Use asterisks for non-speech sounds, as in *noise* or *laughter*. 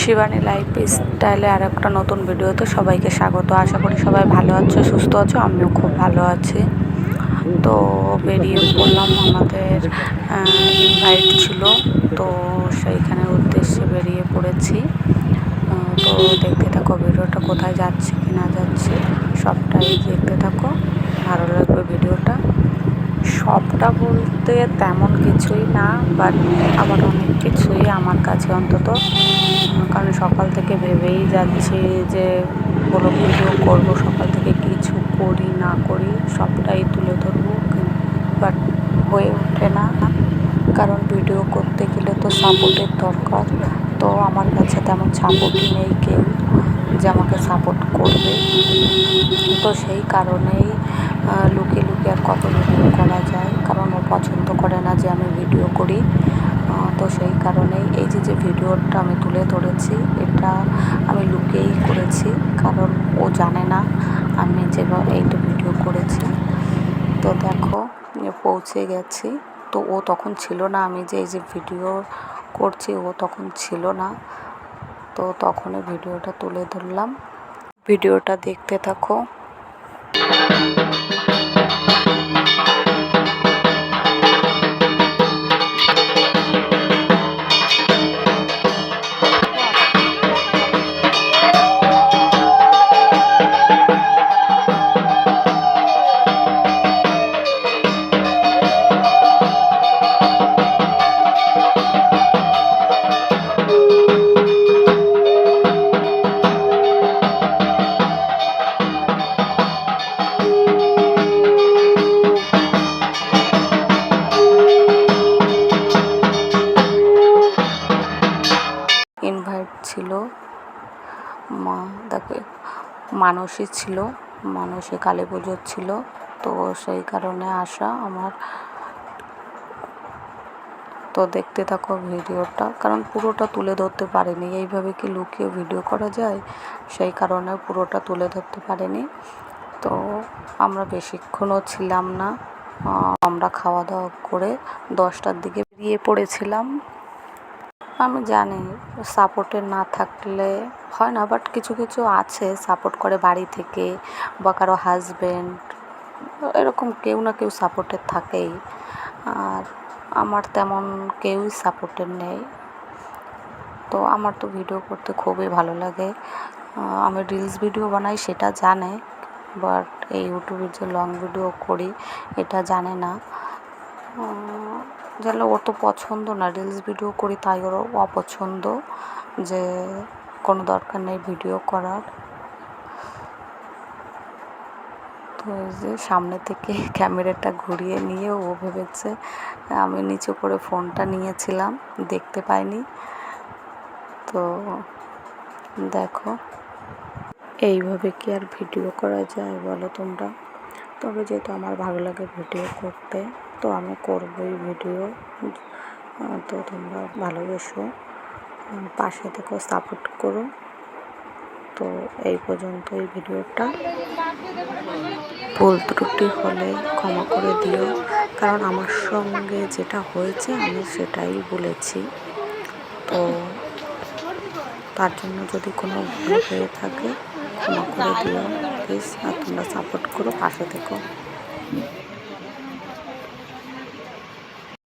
Shivani life স্টাইলে আর একটা নতুন ভিডিওতে সবাইকে স্বাগত। আশা করি সবাই ভালো আছো, সুস্থ আছো, আমিও খুব ভালো আছি। তো বেরিয়ে পড়লাম আমাদের ইনভাইট ছিল, তো সেইখানের উদ্দেশ্যে বেরিয়ে পড়েছি। তো দেখতে থাকো ভিডিওটা কোথায় যাচ্ছে, কি না যাচ্ছে, সবটাই দেখতে থাকো, ভালো লাগবে ভিডিওটা। সবটা বলতে তেমন কিছুই না বাট আবার অনেক কিছুই আমার কাছে অন্তত কারণ সকাল থেকে ভেবেই যাচ্ছি যে কোনো ভিডিও করব, সকাল থেকে কিছু করি, না করি, সবটাই তুলে ধরবো। বাট হয়ে ওঠে না। কারণ ভিডিও করতে গেলে তো সাপোর্টের দরকার। তো আমার কাছে তেমন সাপোর্টই নেই কেউ যে আমাকে সাপোর্ট করবে। তো সেই কারণেই লুকিয়ে লুকিয়ে আর কত ভিডিও করা যায়? কারণ ও পছন্দ করে না যে আমি ভিডিও করি। তো সেই কারণেই এই যে যে ভিডিওটা আমি তুলে ধরেছি, এটা আমি লুকিয়েই করেছি, কারণ ও জানে না আমি যেভাবে এইটা ভিডিও করেছি। তো দেখো পৌঁছে গেছি। তো ও তখন ছিল না, আমি যে এই যে ভিডিও করছি, ও তখন ছিল না। তো তখনই ভিডিওটা তুলে ধরলাম। ভিডিওটা দেখতে থাকো। ছিল। তাকে মানসী ছিল, মানসী কালী পুজোর ছিল। তো সেই কারণে আসা আমার, তো দেখতে থাকো ভিডিওটা। কারণ পুরোটা তুলে ধরতে পারিনি। এইভাবে কি লুকিয়ে ভিডিও করা যায়? সেই কারণে পুরোটা তুলে ধরতে পারিনি। তো আমরা বেশিক্ষণও ছিলাম না। আমরা খাওয়া দাওয়া করে দশটার দিকে বেরিয়ে পড়েছিলাম। আমি জানি সাপোর্টের না থাকলে হয় না বাট কিছু কিছু আছে সাপোর্ট করে বাড়ি থেকে বা কারও হাজব্যান্ড এরকম কেউ না কেউ সাপোর্টের থাকেই। আর আমার তেমন কেউই সাপোর্টের নেই। তো আমার তো ভিডিও করতে খুবই ভালো লাগে। আমি রিলস ভিডিও বানাই, সেটা জানে বাট এই ইউটিউবের যে লং ভিডিও করি, এটা জানে না। জানলে ওর তো পছন্দ না রিলস ভিডিও করি তাই ওর অপছন্দ যে কোনো দরকার নেই ভিডিও করার। তো যে সামনে থেকে *laughs* ক্যামেরাটা ঘুরিয়ে নিয়ে ও ভেবেছে, আমি নিচে করে ফোনটা নিয়েছিলাম, দেখতে পাইনি। তো দেখো, এইভাবে কি আর ভিডিও করা যায় বলো তোমরা? তবে যেহেতু আমার ভালো লাগে ভিডিও করতে। তো আমি করবই ভিডিও। তো তোমরা ভালোবেসো। পাশে থেকেও সাপোর্ট করো। তো এই পর্যন্ত এই ভিডিওটা। ভুল ত্রুটি হলে ক্ষমা করে দিও। কারণ আমার সঙ্গে যেটা হয়েছে আমি সেটাই বলেছি। তো তার জন্য যদি কোনো ভুল হয়ে থাকে, ক্ষমা করে দিও। প্লিজ, আর তোমরা সাপোর্ট করো, পাশে থেকো।